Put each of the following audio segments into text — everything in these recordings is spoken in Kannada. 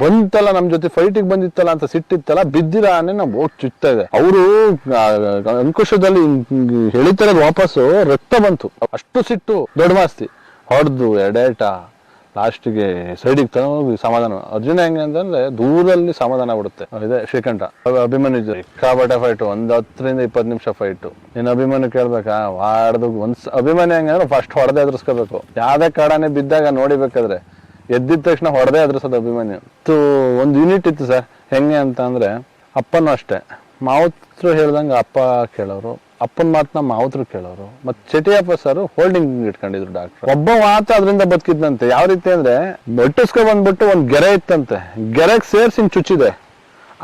ಬಂತಲ್ಲ, ನಮ್ ಜೊತೆ ಫೈಟಿಗೆ ಬಂದಿತ್ತಲ್ಲ ಅಂತ ಸಿಟ್ಟಿತ್ತಲ್ಲ ಬಿದ್ದಿರ ಆನೆ ನಾವು ಹೋಗಿ ಚುಚ್ತಾ ಇದೆ ಅವರು ಅಂಕುಶದಲ್ಲಿ ಹೇಳಿತಾರೆ ವಾಪಸ್ಸು, ರಕ್ತ ಬಂತು. ಅಷ್ಟು ಸಿಟ್ಟು, ದೊಡ್ಡ ಮಾಸ್ತಿ. ಹೊಡೆದು, ಎಡೇಟ, ಲಾಸ್ಟ್ಗೆ ಸೈಡಿಗೆ ತಗೊಂಡು ಸಮಾಧಾನ. ಅರ್ಜುನ ಹೆಂಗೆ ಅಂತಂದ್ರೆ ದೂರಲ್ಲಿ ಸಮಾಧಾನ ಬಿಡುತ್ತೆ. ಇದೆ ಶ್ರೀಕಂಠ. ಅಭಿಮನ್ಯು ಜೊತೆ ಸಿಕ್ಕಾಪಟ್ಟೆ ಫೈಟ್ ಒಂದ್ ಹತ್ತರಿಂದ ಇಪ್ಪತ್ತು ನಿಮಿಷ ಫೈಟ್ ನೀನು ಅಭಿಮನ್ಯು ಕೇಳ್ಬೇಕಾ? ವಾಡ್ದು ಒಂದ್ ಅಭಿಮಾನಿ ಹೆಂಗಂದ್ರೆ ಫಸ್ಟ್ ಹೊಡೆದೇ ಎದುರಿಸ್ಕೋಬೇಕು. ಯಾವ್ದೇ ಕಾಡಾನೆ ಬಿದ್ದಾಗ ನೋಡಿಬೇಕಾದ್ರೆ ಎದ್ದಿದ ತಕ್ಷಣ ಹೊಡೆದೇ ಅದ್ರ ಸದ ಅಭಿಮಾನಿ. ಇತ್ತು ಒಂದು ಯೂನಿಟ್ ಇತ್ತು ಸರ್. ಹೆಂಗೆ ಅಂತ ಅಂದರೆ ಅಪ್ಪನೂ ಅಷ್ಟೇ. ಮಾವತ್ರು ಹೇಳ್ದಂಗೆ ಅಪ್ಪ ಕೇಳೋರು, ಅಪ್ಪನ ಮಾತನ್ನ ಮಾವತ್ರು ಕೇಳೋರು, ಮತ್ತೆ ಚಟಿಯಪ್ಪ ಸರ್ ಹೋಲ್ಡಿಂಗ್ ಇಟ್ಕೊಂಡಿದ್ರು ಡಾಕ್ಟರ್ ಒಬ್ಬ ಮಾತ್ರ ಅದರಿಂದ ಬದುಕಿದ್ನಂತೆ. ಯಾವ ರೀತಿ ಅಂದ್ರೆ ಬೆಟ್ಟಿಸ್ಕೊ ಬಂದ್ಬಿಟ್ಟು ಒಂದು ಗೆರೆ ಇತ್ತಂತೆ. ಗೆರೆಗೆ ಸೇರ್ಸಿ ಹಿಂಗ್ ಚುಚ್ಚಿದೆ.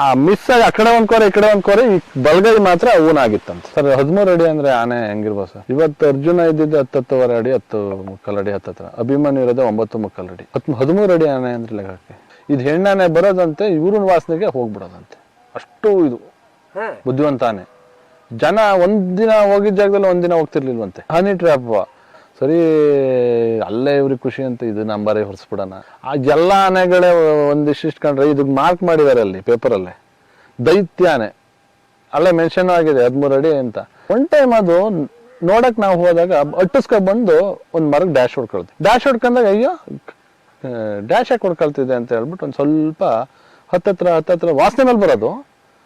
ಆ ಮಿಸ್ ಆಗಿ ಆ ಕಡೆ ಒಂದ್ ಕೋರೆ ಈ ಕಡೆ ಒಂದ್ ಕೋರೆ ಈ ಬಲಗೈ ಮಾತ್ರ ಊನ್ ಆಗಿತ್ತಂತ. ಸರ್ ಹದಿಮೂರು ಅಡಿ ಅಂದ್ರೆ ಆನೆ ಹೆಂಗಿರ್ಬೋದು ಸರ್? ಇವತ್ತು ಅರ್ಜುನ ಇದ್ದಿದ್ದು ಹತ್ತತ್ತುವರೆ ಅಡಿ ಹತ್ತು ಮುಕ್ಕಲ್ ಅಡಿ ಹತ್ತತ್ರ. ಅಭಿಮಾನಿ ಇರೋದು ಒಂಬತ್ತು ಮುಕ್ಕಲ್ ಅಡಿ. ಹತ್ ಹದಿಮೂರು ಅಡಿ ಆನೆ ಅಂದ್ರೆ ಲೆಕ್ಕಕ್ಕೆ ಇದು ಹೆಣ್ಣಾನೆ ಬರೋದಂತೆ ಇವ್ರನ್ ವಾಸನೆಗೆ ಹೋಗ್ಬಿಡೋದಂತೆ. ಅಷ್ಟು ಇದು. ಬುದ್ಧಿವಂತಾನೆ ಬುದ್ಧಿವಂತ ಆನೆ. ಜನ ಒಂದಿನ ಹೋಗಿದ್ದ ಜಾಗದಲ್ಲಿ ಒಂದಿನ ಹೋಗ್ತಿರ್ಲಿಲ್ವಂತೆ. ಹನಿ ಟ್ರ್ಯಾಪ್ ಸರಿ, ಅಲ್ಲೇ ಇವ್ರಿಗೆ ಖುಷಿ ಅಂತ ಇದು ನಂಬರೇ ಹೊರಿಸ್ಬಿಡೋಣ. ಆ ಎಲ್ಲ ಆನೆಗಳೇ ಒಂದಿಷ್ಟು ಕಂಡ್ರೆ ಇದಕ್ಕೆ ಮಾರ್ಕ್ ಮಾಡಿದ್ದಾರೆ ಅಲ್ಲಿ ಪೇಪರಲ್ಲಿ ದೈತ್ಯ ಆನೆ. ಅಲ್ಲೇ ಮೆನ್ಷನ್ ಆಗಿದೆ, ಹದಿಮೂರು ಅಡಿ ಅಂತ. ಒನ್ ಟೈಮ್ ಅದು ನೋಡಕ್ ನಾವು ಹೋದಾಗ ಅಟ್ಟಿಸ್ಕೊಂಡ್ ಬಂದು ಒಂದು ಮರಕ್ಕೆ ಡ್ಯಾಶ್ ಹೊಡ್ಕೊಳ್ತೀವಿ ಡ್ಯಾಶ್ ಹೊಡ್ಕೊಂಡಾಗ ಅಯ್ಯೋ ಡ್ಯಾಶ್ ಯಾಕೆ ಹೊಡ್ಕೊಳ್ತಿದೆ ಅಂತ ಹೇಳ್ಬಿಟ್ಟು ಒಂದು ಸ್ವಲ್ಪ ಹತ್ತತ್ರ ಹತ್ತತ್ರ ವಾಸನೆ ಮೇಲೆ ಬರೋದು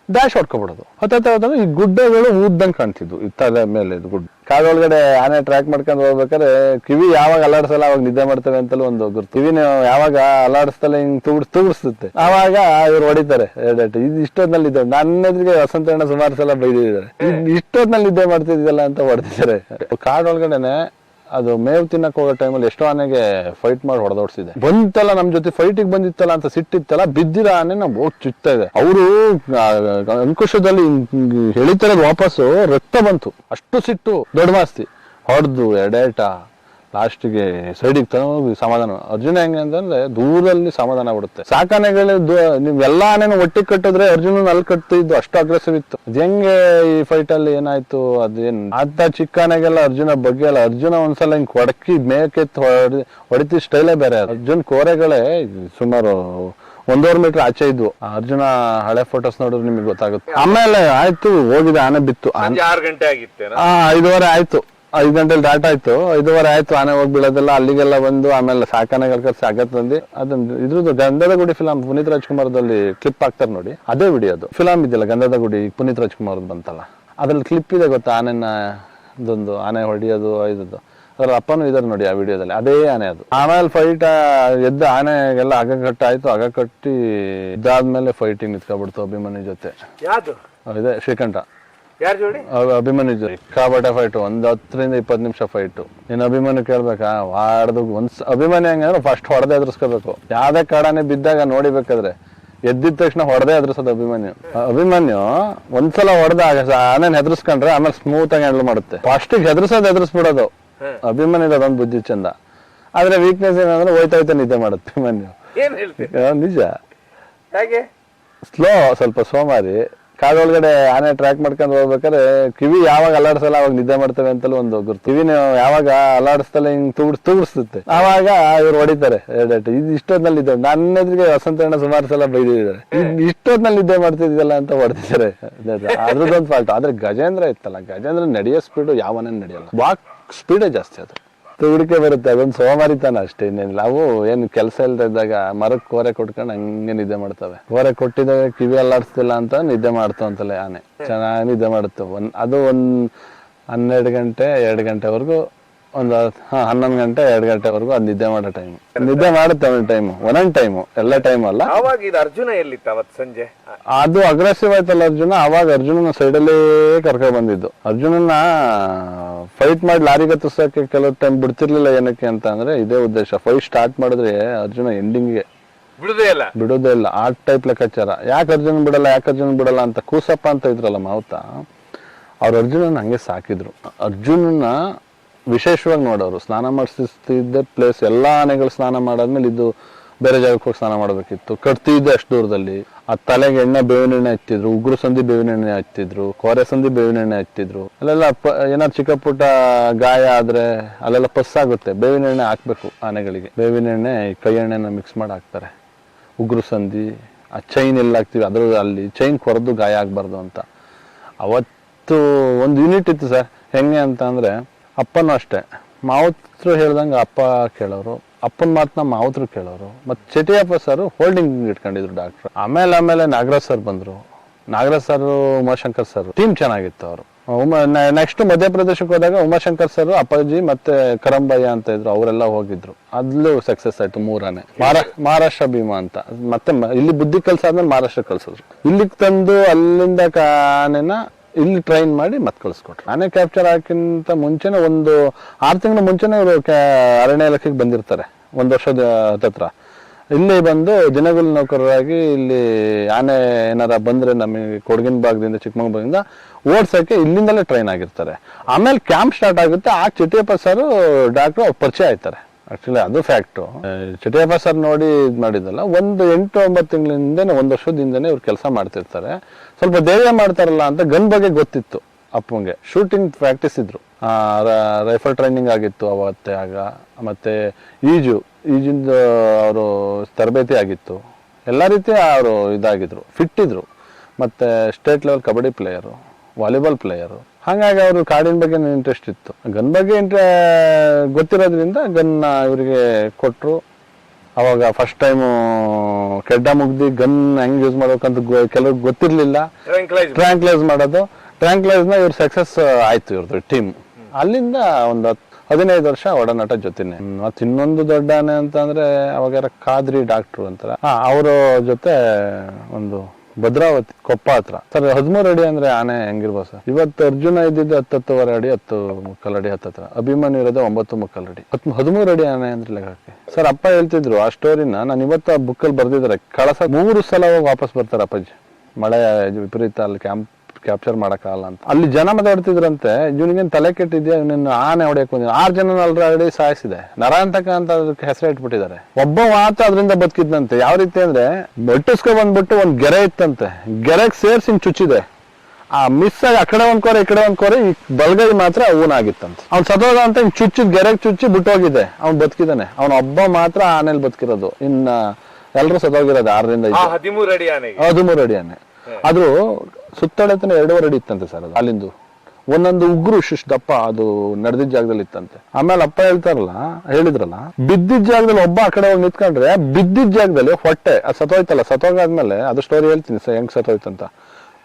ಡ್ಯಾಶ್ ಹೊಡ್ಕೊಬಿಡೋದು. ಹತ್ತತ್ರ ಹೋದಾಗ ಈ ಗುಡ್ಡಗಳು ಊದ್ದಂಗೆ ಕಾಣ್ತಿದ್ವು, ಈ ತಲೆ ಮೇಲೆ ಇದು ಗುಡ್ಡ. ಕಾಡೊಳಗಡೆ ಆನೆ ಟ್ರ್ಯಾಕ್ ಮಾಡ್ಕೊಂಡು ಹೋಗ್ಬೇಕಾದ್ರೆ ಕಿವಿ ಯಾವಾಗ ಅಲ್ಲಾಡ್ಸಲ್ಲ, ಅವಾಗ ನಿದ್ದೆ ಮಾಡ್ತವೆ ಅಂತಲೂ ಒಂದು ಗುರುತು. ಕಿವಿನ ಯಾವಾಗ ಅಲ್ಲಾಡಿಸ್ತಲ್ಲ ಹಿಂಗ್ ತುಗುಡ್, ತುಗುಡಿಸುತ್ತೆ. ಆವಾಗ ಇವ್ರು ಹೊಡಿತಾರೆ ಇದು ಇಷ್ಟೊತ್ನಲ್ಲಿ ಇದ್ದ ನನ್ನ ಎದುರಿಗೆ ವಸಂತ ಸುಮಾರು ಸಲ ಬೈದಿದ್ದಾರೆ. ಇಷ್ಟೊತ್ನಲ್ಲಿ ನಿದ್ದೆ ಮಾಡ್ತಿದ್ದಿಲ್ಲ ಅಂತ ಹೊಡೆದಿದ್ದಾರೆ ಕಾಡೊಳಗಡೆನೆ ಅದು ಮೇವು ತಿನ್ನಕ್ ಹೋಗೋ ಟೈಮಲ್ಲಿ ಎಷ್ಟೋ ಆನೆಗೆ ಫೈಟ್ ಮಾಡಿ ಹೊಡೆದೋಡ್ಸಿದೆ. ಬಂತಲ್ಲ ನಮ್ ಜೊತೆ ಫೈಟಿಗೆ ಬಂದಿತ್ತಲ್ಲ ಅಂತ ಸಿಟ್ಟಿತ್ತಲ್ಲ ಬಿದ್ದಿರ ಆನೆ ನಾವು ಹೋಗಿ ಚುಚ್ತಾ ಇದೆ. ಅವರು ಅಂಕುಶದಲ್ಲಿ ಹೇಳಿತಾರೆ ವಾಪಸ್ಸು, ರಕ್ತ ಬಂತು. ಅಷ್ಟು ಸಿಟ್ಟು, ದೊಡ್ಡ ಮಾಸ್ತಿ. ಹೊಡೆದು, ಎಡೇಟ ಲಾಸ್ಟ್ಗೆ ಸೈಡಿಗೆ ತಗೊಂಡು ಸಮಾಧಾನ. ಅರ್ಜುನ ಹೆಂಗೆ ಅಂತಂದ್ರೆ ದೂರಲ್ಲಿ ಸಮಾಧಾನ ಬಿಡುತ್ತೆ ಸಾಕಾನೆಗಳ ನೀವೆಲ್ಲ ಆನೆನ ಒಟ್ಟಿಗೆ ಕಟ್ಟಿದ್ರೆ ಅರ್ಜುನ ಅಲ್ಲಿ ಕಟ್ತಿದ್ದು ಅಷ್ಟು ಅಗ್ರೆಸಿವ್ ಇತ್ತು. ಹೆಂಗೆ ಈ ಫೈಟ್ ಅಲ್ಲಿ ಏನಾಯ್ತು ಅದೇನ್? ಅಂತ ಚಿಕ್ಕ ಆನೆಗೆಲ್ಲ ಅರ್ಜುನ ಬಗ್ಗೆ ಅಲ್ಲ. ಅರ್ಜುನ ಒಂದ್ಸಲ ಹಿಂಗ್ ಹೊಡಕಿ ಮೇಕೆತ್ತು ಹೊಡಿ ಹೊಡಿತಿ ಸ್ಟೈಲೇ ಬೇರೆ. ಅರ್ಜುನ್ ಕೋರೆಗಳೇ ಸುಮಾರು ಒಂದೂವರೆ ಮೀಟರ್ ಆಚೆ ಇದ್ವು. ಅರ್ಜುನ ಹಳೆ ಫೋಟೋಸ್ ನೋಡಿದ್ರೆ ನಿಮಗೆ ಗೊತ್ತಾಗುತ್ತೆ. ಆಮೇಲೆ ಆಯ್ತು ಹೋಗಿದೆ ಆನೆ ಬಿತ್ತು. ಆನೆ ಆರು ಗಂಟೆ ಆಗಿತ್ತು ಐದುವರೆ ಆಯ್ತು. ಐದು ಗಂಟೆಲಿ ಡಾಟ್ ಆಯ್ತು. ಐದುವರೆ ಆಯ್ತು ಆನೆ ಹೋಗಿ ಬೀಳೋದೆಲ್ಲ ಅಲ್ಲಿಗೆಲ್ಲ ಬಂದು ಆಮೇಲೆ ಸಾಕಾನೆಗಳ ಕರ್ಸಿ ಅಗತ್ ಬಂದು ಅದೊಂದು ಇದ್ರದ್ದು ಗಂಧದ ಗುಡಿ ಫಿಲಂ ಪುನೀತ್ ರಾಜ್ಕುಮಾರ್ದಲ್ಲಿ ಕ್ಲಿಪ್ ಹಾಕ್ತಾರೆ ನೋಡಿ. ಅದೇ ವಿಡಿಯೋ ಅದು. ಫಿಲಂ ಇದೆಯಲ್ಲ ಗಂಧದ ಗುಡಿ ಪುನೀತ್ ರಾಜ್ಕುಮಾರ್ ಬಂತಲ್ಲ. ಅದ್ರಲ್ಲಿ ಕ್ಲಿಪ್ ಇದೆ ಗೊತ್ತಾ ಆನೆನ ಇದೊಂದು ಆನೆ ಹೊಡಿಯೋದು ಇದದ್ದು ಅದ್ರ ಅಪ್ಪನೂ ಇದಾರೆ ನೋಡಿ ಆ ವಿಡಿಯೋದಲ್ಲಿ ಅದೇ ಆನೆ ಅದು. ಆಮೇಲೆ ಫೈಟ್ ಎದ್ದ ಆನೆಗೆಲ್ಲ ಅಗ ಕಟ್ಟ ಆಯ್ತು ಅಗ ಕಟ್ಟಿ ಇದಾದ್ಮೇಲೆ ಫೈಟಿಂಗ್ ನಿಂತ್ಕೊಬಿಡ್ತು ಅಭಿಮಾನಿ ಜೊತೆ. ಇದೆ ಶ್ರೀಕಂಠ. ಯಾರ ಜೋಡಿ? ಅಭಿಮನ್ಯು ಜೊತೆ ಕಾಬಾಟ ಫೈಟ್ ಒಂದ್ ಹತ್ತರಿಂದ ಇಪ್ಪತ್ತು ನಿಮಿಷ ಫೈಟ್ ನೀನ್ ಅಭಿಮನ್ಯು ಕೇಳ್ಬೇಕಾ? ಆಡ್ದು ಒಂದ್ ಅಭಿಮಾನಿ ಅಭಿಮನ್ಯು ಹೆಂಗಂದ್ರೆ ಫಸ್ಟ್ ಹೊಡೆದೇ ಎದುರಿಸ್ಕೋಬೇಕು. ಯಾವ್ದೇ ಕಾಡಾನೆ ಬಿದ್ದಾಗ ನೋಡಿಬೇಕಾದ್ರೆ ಎದ್ದಿದ ತಕ್ಷಣ ಹೊಡೆದೇ ಎದುರಿಸೋದು ಅಭಿಮನ್ಯು. ಅಭಿಮನ್ಯು ಒಂದ್ಸಲ ಹೊಡೆದಾಗ ಆನೇನ್ ಹೆದರ್ಸ್ಕೊಂಡ್ರೆ ಆಮೇಲೆ ಸ್ಮೂತ್ ಆಗಿ ಹ್ಯಾಂಡಲ್ ಮಾಡುತ್ತೆ. ಫಸ್ಟ್ ಹೆದರ್ಸೋದು ಎದುರಿಸ್ಬಿಡೋದು ಅಭಿಮಾನಿ ಅದೊಂದು ಬುದ್ಧಿ ಚಂದ ಆದ್ರೆ ವೀಕ್ನೆಸ್ ಏನಂದ್ರೆ ಹೋಯ್ತಾ ಹೋಯ್ತಾ ನಿದ್ದೆ ಮಾಡುತ್ತೆ ಅಭಿಮನ್ಯು. ನಿಜ. ಸ್ಲೋ ಸ್ವಲ್ಪ ಸೋಮಾರಿ ಕಾಡೊಳಗಡೆ ಆನೆ ಟ್ರ್ಯಾಕ್ ಮಾಡ್ಕೊಂಡು ಹೋಗ್ಬೇಕಾದ್ರೆ ಕಿವಿ ಯಾವಾಗ ಅಲ್ಲಾಡ್ಸಲ್ಲ ಅವಾಗ ನಿದ್ದೆ ಮಾಡ್ತವೆ ಅಂತಲೂ ಒಂದು ಗುರ್ತು. ಕಿವಿನ ಯಾವಾಗ ಅಲ್ಲಾಡಿಸ್ತಲ್ಲ ಹಿಂಗ್ ತುಗುಡ್ ತುಗುಡಿಸುತ್ತೆ. ಆವಾಗ ಇವ್ರು ಹೊಡಿತಾರೆ ಎರಡೆರಡು ಇದು ಇಷ್ಟೊತ್ನಲ್ಲಿ ಇದ್ದ ನನ್ನ ಎದುರಿಗೆ ವಸಂತಣ್ಣ ಸುಮಾರು ಸಲ ಬೈದಿದ್ದಾರೆ. ಇಷ್ಟೊತ್ನಲ್ಲಿ ನಿದ್ದೆ ಮಾಡ್ತಿದ್ದಿಲ್ಲ ಅಂತ ಹೊಡೆದಿದ್ದಾರೆ ಅದ್ರದ್ದೊಂದು ಫಾಲ್ಟ್ ಆದ್ರೆ ಗಜೇಂದ್ರ ಇತ್ತಲ್ಲ ಗಜೇಂದ್ರ ನಡೆಯೋ ಸ್ಪೀಡು ಯಾವನೇ ನಡೆಯಲ್ಲ. ವಾಕ್ ಸ್ಪೀಡೇ ಜಾಸ್ತಿ ಅದು ತುಗುಡಿಕೆ ಬರುತ್ತೆ, ಅದೊಂದು ಸೋಮಾರಿತನ ಅಷ್ಟೇ. ಇನ್ನೇನಿಲ್ಲ ಅವು ಏನು ಕೆಲಸ ಇಲ್ದ ಇದ್ದಾಗ ಮರಕ್ಕೆ ಕೋರೆ ಕೊಟ್ಕೊಂಡು ಹಂಗೆ ನಿದ್ದೆ ಮಾಡ್ತವೆ. ಕೋರೆ ಕೊಟ್ಟಿದಾಗ ಕಿವಿ ಅಲ್ಲಾಡಿಸ್ತಿಲ್ಲ ಅಂತ ನಿದ್ದೆ ಮಾಡ್ತು ಅಂತಲೇ ಆನೆ. ಚೆನ್ನಾಗಿ ನಿದ್ದೆ ಮಾಡುತ್ತೆ. ಒಂದ್, ಅದು ಒಂದ್ ಹನ್ನೆರಡು ಗಂಟೆ, ಎರಡು ಗಂಟೆವರೆಗೂ ಒಂದು ಹಾ ಹನ್ನೊಂದು ಗಂಟೆ ಎರಡು ಗಂಟೆವರೆಗೂ ಅದು ನಿದ್ದೆ ಮಾಡೋ ಟೈಮ್ ನಿದ್ದೆ ಮಾಡುತ್ತೆ ಒಂದ್ ಟೈಮ್ ಒಂದೊಂದು ಟೈಮು ಎಲ್ಲ ಟೈಮ್ ಅಲ್ಲ. ಆವಾಗ ಇದು ಅರ್ಜುನ ಎಲ್ಲಿತ್ತು ಅವತ್ತು ಸಂಜೆ? ಅದು ಅಗ್ರೆಸಿವ್ ಆಯ್ತಲ್ಲ ಅರ್ಜುನ ಅವಾಗ ಅರ್ಜುನನ ಸೈಡಲ್ಲೇ ಕರ್ಕೊಂಡ್ ಬಂದಿದ್ದು. ಅರ್ಜುನನ ಫೈಟ್ ಮಾಡಿ ಲಾರಿ ಹತ್ತಿಸಕ್ಕೆ ಕೆಲವು ಟೈಮ್ ಬಿಡ್ತಿರ್ಲಿಲ್ಲ ಏನಕ್ಕೆ ಅಂತ ಅಂದ್ರೆ ಇದೇ ಉದ್ದೇಶ. ಫೈಟ್ ಸ್ಟಾರ್ಟ್ ಮಾಡಿದ್ರೆ ಅರ್ಜುನ ಎಂಡಿಂಗ್ಗೆ ಬಿಡುದೇ ಇಲ್ಲ. ಬಿಡೋದೇ ಇಲ್ಲ. ಆ ಟೈಪ್ ಲೆಕ್ಕಾಚಾರ. ಯಾಕೆ ಅರ್ಜುನ ಬಿಡಲ್ಲ ಯಾಕೆ ಅರ್ಜುನ ಬಿಡಲ್ಲ ಅಂತ ಕೂಸಪ್ಪ ಅಂತ ಇದ್ರಲ್ಲ ಮಾವುತ ಅವ್ರ ಅರ್ಜುನನ ಹಂಗೆ ಸಾಕಿದ್ರು. ಅರ್ಜುನನ ವಿಶೇಷವಾಗಿ ನೋಡೋರು, ಸ್ನಾನ ಮಾಡಿಸ್ತಿದ್ದ ಪ್ಲೇಸ್ ಎಲ್ಲ ಆನೆಗಳು ಸ್ನಾನ ಮಾಡಾದ್ಮೇಲೆ ಇದು ಬೇರೆ ಜಾಗಕ್ಕೆ ಹೋಗಿ ಸ್ನಾನ ಮಾಡಬೇಕಿತ್ತು. ಕಟ್ತಿದ್ದೆ ಅಷ್ಟು ದೂರದಲ್ಲಿ. ಆ ತಲೆಗೆ ಎಣ್ಣೆ ಬೇವಿನ ಎಣ್ಣೆ ಹಚ್ತಿದ್ರು ಉಗುರು ಸಂಧಿ ಬೇವಿನ ಎಣ್ಣೆ ಹಚ್ತಿದ್ರು ಕೋರೆ ಸಂಧಿ ಬೇವಿನ ಎಣ್ಣೆ ಹಚ್ತಿದ್ರು ಅಲ್ಲೆಲ್ಲ ಏನಾದ್ರು ಚಿಕ್ಕ ಪುಟ್ಟ ಗಾಯ ಆದ್ರೆ ಅಲ್ಲೆಲ್ಲ ಪಸ್ಸಾಗುತ್ತೆ. ಬೇವಿನ ಎಣ್ಣೆ ಹಾಕ್ಬೇಕು ಆನೆಗಳಿಗೆ. ಬೇವಿನ ಎಣ್ಣೆ ಕೈ ಎಣ್ಣೆನ ಮಿಕ್ಸ್ ಮಾಡಿ ಹಾಕ್ತಾರೆ. ಉಗುರು ಸಂಧಿ ಆ ಚೈನ್ ಎಲ್ಲ ಹಾಕ್ತೀವಿ ಅದ್ರ ಅಲ್ಲಿ ಚೈನ್ ಕೊರೆದು ಗಾಯ ಆಗಬಾರ್ದು ಅಂತ. ಅವತ್ತು ಒಂದು ಯೂನಿಟ್ ಇತ್ತು ಸರ್. ಹೆಂಗೆ ಅಂತ ಅಂದರೆ ಅಪ್ಪನೂ ಅಷ್ಟೇ. ಮಾವತ್ರು ಹೇಳ್ದಂಗೆ ಅಪ್ಪ ಕೇಳೋರು, ಅಪ್ಪನ ಮಾತನ್ನ ಮಾವತ್ರು ಕೇಳೋರು, ಮತ್ತು ಚಟಿಯಪ್ಪ ಸರ್ ಹೋಲ್ಡಿಂಗ್ ಇಟ್ಕೊಂಡಿದ್ರು ಡಾಕ್ಟ್ರು ಆಮೇಲೆ ಆಮೇಲೆ ನಾಗರಾಜ್ ಸರ್ ಬಂದರು. Nagaraj sir, Umashankar sir team ಚೆನ್ನಾಗಿತ್ತು ಅವರು. ಉಮಾ ನೆಕ್ಸ್ಟ್ ಮಧ್ಯಪ್ರದೇಶಕ್ಕೆ ಹೋದಾಗ ಉಮಾಶಂಕರ್ ಸರ್, ಅಪ್ಪಾಜಿ ಮತ್ತೆ ಕರಂಬಯ್ಯ ಅಂತ ಇದ್ರು, ಅವರೆಲ್ಲ ಹೋಗಿದ್ರು. ಅದ್ಲೂ ಸಕ್ಸಸ್ ಆಯ್ತು ಮೂರನೇ. ಮಹಾರಾ ಮಹಾರಾಷ್ಟ್ರ ಭೀಮಾ ಅಂತ. ಮತ್ತೆ ಇಲ್ಲಿ ಬುದ್ಧಿ ಕಲ್ಸ ಆದ್ಮೇಲೆ ಮಹಾರಾಷ್ಟ್ರ ಕಲ್ಸಿದ್ರು. ಇಲ್ಲಿಗೆ ತಂದು ಅಲ್ಲಿಂದ ಆನೆನ ಇಲ್ಲಿ ಟ್ರೈನ್ ಮಾಡಿ ಮತ್ತೆ ಕಳಿಸ್ಕೊಟ್ರು. ನಾನೇ ಕ್ಯಾಪ್ಚರ್ ಹಾಕಿಂತ ಮುಂಚೆನೆ ಒಂದು ಆರು ತಿಂಗಳ ಮುಂಚೆನೆ ಇವರು ಅರಣ್ಯ ಇಲಾಖೆಗೆ ಬಂದಿರ್ತಾರೆ, ಒಂದು ವರ್ಷದ ಹತ್ತತ್ರ ಇಲ್ಲಿ ಬಂದು ದಿನಗೂಲಿ ನೌಕರರಾಗಿ ಇಲ್ಲಿ ಆನೆ ಏನಾರ ಬಂದ್ರೆ ನಮಗೆ ಕೊಡಗಿನ ಭಾಗದಿಂದ ಚಿಕ್ಕಮಂಗ್ಳೂರಿಂದ ಓಡಿಸೋಕ್ಕೆ ಇಲ್ಲಿಂದಲೇ ಟ್ರೈನ್ ಆಗಿರ್ತಾರೆ. ಆಮೇಲೆ ಕ್ಯಾಂಪ್ ಸ್ಟಾರ್ಟ್ ಆಗುತ್ತೆ, ಆ ಚಿಟಿಯಪ್ಪ ಸರ್ ಡಾಕ್ಟ್ರು ಪರಿಚಯ ಆಯ್ತಾರೆ. ಆಕ್ಚುಲಿ ಅದು ಫ್ಯಾಕ್ಟು ಚಿಟಿಯಪ್ಪ ಸರ್ ನೋಡಿ ಇದು ಮಾಡಿದ್ದಲ್ಲ, ಒಂದು ಎಂಟು ಒಂಬತ್ತು ತಿಂಗಳಿಂದನೇ, ಒಂದು ವರ್ಷದಿಂದನೇ ಇವ್ರು ಕೆಲಸ ಮಾಡ್ತಿರ್ತಾರೆ. ಸ್ವಲ್ಪ ಧೈರ್ಯ ಮಾಡ್ತಾರಲ್ಲ ಅಂತ ಗನ್ ಬಗ್ಗೆ ಗೊತ್ತಿತ್ತು ಅಪ್ಪಂಗೆ. ಶೂಟಿಂಗ್ ಪ್ರಾಕ್ಟೀಸ್ ಇದ್ರು. ರೈಫಲ್ ಟ್ರೈನಿಂಗ್ ಆಗಿತ್ತು ಅವತ್ತೆ ಆಗ. ಮತ್ತೆ ಈಜು, ಈಜಿಂದ ಅವರು ತರಬೇತಿ ಆಗಿತ್ತು. ಎಲ್ಲ ರೀತಿಯ ಅವರು ಇದಾಗಿದ್ರು. ಫಿಟ್ ಇದ್ರು. ಮತ್ತೆ state level kabaddi player volleyball player ಹಾಗಾಗಿ ಅವರು ಕಾಡಿನ ಬಗ್ಗೆ ಇಂಟ್ರೆಸ್ಟ್ ಇತ್ತು. ಗನ್ ಬಗ್ಗೆ ಇಂಟ್ರೆ ಗೊತ್ತಿರೋದ್ರಿಂದ ಗನ್ನ ಇವರಿಗೆ ಕೊಟ್ಟರು ಅವಾಗ ಫಸ್ಟ್ ಟೈಮ್ ಕೆಡ್ಡ ಮುಗ್ದಿ ಗನ್ ಹೆಂಗ್ ಯೂಸ್ ಮಾಡ್ಬೇಕಂತ ಕೆಲವ್ರಿಗೆ ಗೊತ್ತಿರ್ಲಿಲ್ಲ. ಟ್ರ್ಯಾಂಕ್ಲೈಸ್ ಮಾಡೋದು. ಟ್ರ್ಯಾಂಕ್ಲೈಸ್ನ ಇವ್ರ ಸಕ್ಸಸ್ ಆಯ್ತು ಇವ್ರದ್ದು ಟೀಮ್ ಅಲ್ಲಿಂದ ಒಂದು ಹತ್- ಹದಿನೈದು ವರ್ಷ ಒಡನಾಟ ಜೊತೆನೆ. ಮತ್ತೆ ಇನ್ನೊಂದು ದೊಡ್ಡ ಅಂತಂದ್ರೆ ಅಂತ ಅಂದ್ರೆ ಅವಾಗ ಕಾದ್ರಿ ಡಾಕ್ಟ್ರು ಅಂತಾರ ಅವರ ಜೊತೆ ಒಂದು ಭದ್ರಾವತಿ ಕೊಪ್ಪ ಹತ್ರ ಸರ್ ಹದಿಮೂರು ಅಡಿ ಅಂದ್ರೆ ಆನೆ ಹೆಂಗಿರ್ಬೋದು ಸರ್? ಇವತ್ತು ಅರ್ಜುನ ಇದ್ದಿದ್ದು ಹತ್ತತ್ತುವರೆ ಅಡಿ ಹತ್ತು ಮುಕ್ಕಾಲ್ ಅಡಿ ಹತ್ತತ್ರ. ಅಭಿಮಾನಿ ಇರೋದು ಒಂಬತ್ತು ಮುಕ್ಕಾಲ್ ಅಡಿ. ಹತ್ತು ಹದಿಮೂರು ಅಡಿ ಆನೆ ಅಂದ್ರೆ ಲೆಕ್ಕಕ್ಕೆ ಸರ್ ಅಪ್ಪ ಹೇಳ್ತಿದ್ರು ಆ ಸ್ಟೋರಿನ. ನಾನು ಇವತ್ತು ಆ ಬುಕ್ಕಲ್ಲಿ ಬರ್ದಿದ್ದಾರೆ. ಕಳಸ ಮೂರು ಸಲ ಹೋಗಿ ವಾಪಸ್ ಬರ್ತಾರೆ ಅಪ್ಪಾಜಿ. ಮಳೆ ವಿಪರೀತ ಅಲ್ಲಿ ಕ್ಯಾಂಪ್ ಕ್ಯಾಪ್ಚರ್ ಮಾಡೋಕ್ಕಾಗಲ್ಲ ಅಂತ. ಅಲ್ಲಿ ಜನ ಮಾತಾಡ್ತಿದ್ರಂತೆ ಇವನಿಗೇನು ತಲೆ ಕೆಟ್ಟಿದ್ಯಾ ಇವನನ್ನ ಆನೆ ಹೊಡೆಯಕ್ ಬಂದಿದ್ದ ಆರು ಜನ ಆಲ್ರೆಡಿ ಸಾಯಿಸಿದೆ. ನರಾಂತಕ ಅಂತ ಅದಕ್ಕೆ ಹೆಸರು ಇಟ್ಬಿಟ್ಟಿದ್ದಾರೆ. ಒಬ್ಬ ಮಾತ್ರ ಅದರಿಂದ ಬದುಕಿದ್ನಂತೆ. ಯಾವ ರೀತಿ ಅಂದ್ರೆ ಬೆಟ್ಟಿಸ್ಕೊ ಬಂದ್ಬಿಟ್ಟು ಒಂದ್ ಗೆರೆ ಇತ್ತಂತೆ. ಗೆರೆಗೆ ಸೇರ್ಸಿ ಚುಚ್ಚಿದೆ. ಆ ಮಿಸ್ ಆಗಿ ಆ ಕಡೆ ಒಂದ್ ಕೋರೆ ಈ ಕಡೆ ಒಂದ್ ಕೋರೆ ಈ ಬಲಗೈ ಮಾತ್ರ ಅವನಾಗಿತ್ತಂತೆ ಅವ್ನ್ ಸದೋದ ಅಂತ ಹಿಂಗ್ ಚುಚ್ಚಿದ್ ಗೆರೆಗೆ ಚುಚ್ಚಿ ಬಿಟ್ಟೋಗಿದೆ. ಅವ್ನ್ ಬದುಕಿದಾನೆ. ಅವ್ನ ಒಬ್ಬ ಮಾತ್ರ ಆನೆಲ್ ಬದುಕಿರೋದು. ಇನ್ನ ಎಲ್ರು ಸದೋಗಿರೋದು ಆರರಿಂದ ಹದಿಮೂರು ಅಡಿ ಅಡಿ ಆನೆ. ಅದು ಸುತ್ತಳತನ ಎರಡೂವರೆ ಅಡಿ ಇತ್ತಂತೆ ಸರ್ ಅದು, ಅಲ್ಲಿಂದು. ಒಂದೊಂದು ಉಗ್ರು ಶಿಶ್ ದಪ್ಪ ಅದು ನಡೆದಿದ್ದ ಜಾಗದಲ್ಲಿ ಇತ್ತಂತೆ. ಆಮೇಲೆ ಅಪ್ಪ ಹೇಳ್ತಾರಲ್ಲ, ಹೇಳಿದ್ರಲ್ಲ, ಬಿದ್ದಿದ್ದ ಜಾಗದಲ್ಲಿ ಒಬ್ಬ ಆ ಕಡೆ ಹೋಗಿ ನಿಂತ್ಕೊಂಡ್ರೆ ಬಿದ್ದಿದ್ದ ಜಾಗದಲ್ಲಿ ಹೊಟ್ಟೆ, ಅದು ಸತ್ತೋಯ್ತಲ್ಲ, ಸತ್ತೋಗಾದ್ಮೇಲೆ ಅದು ಸ್ಟೋರಿ ಹೇಳ್ತೀನಿ ಸರ್, ಹೆಂಗ್ ಸತ್ತೋಯ್ತಂತ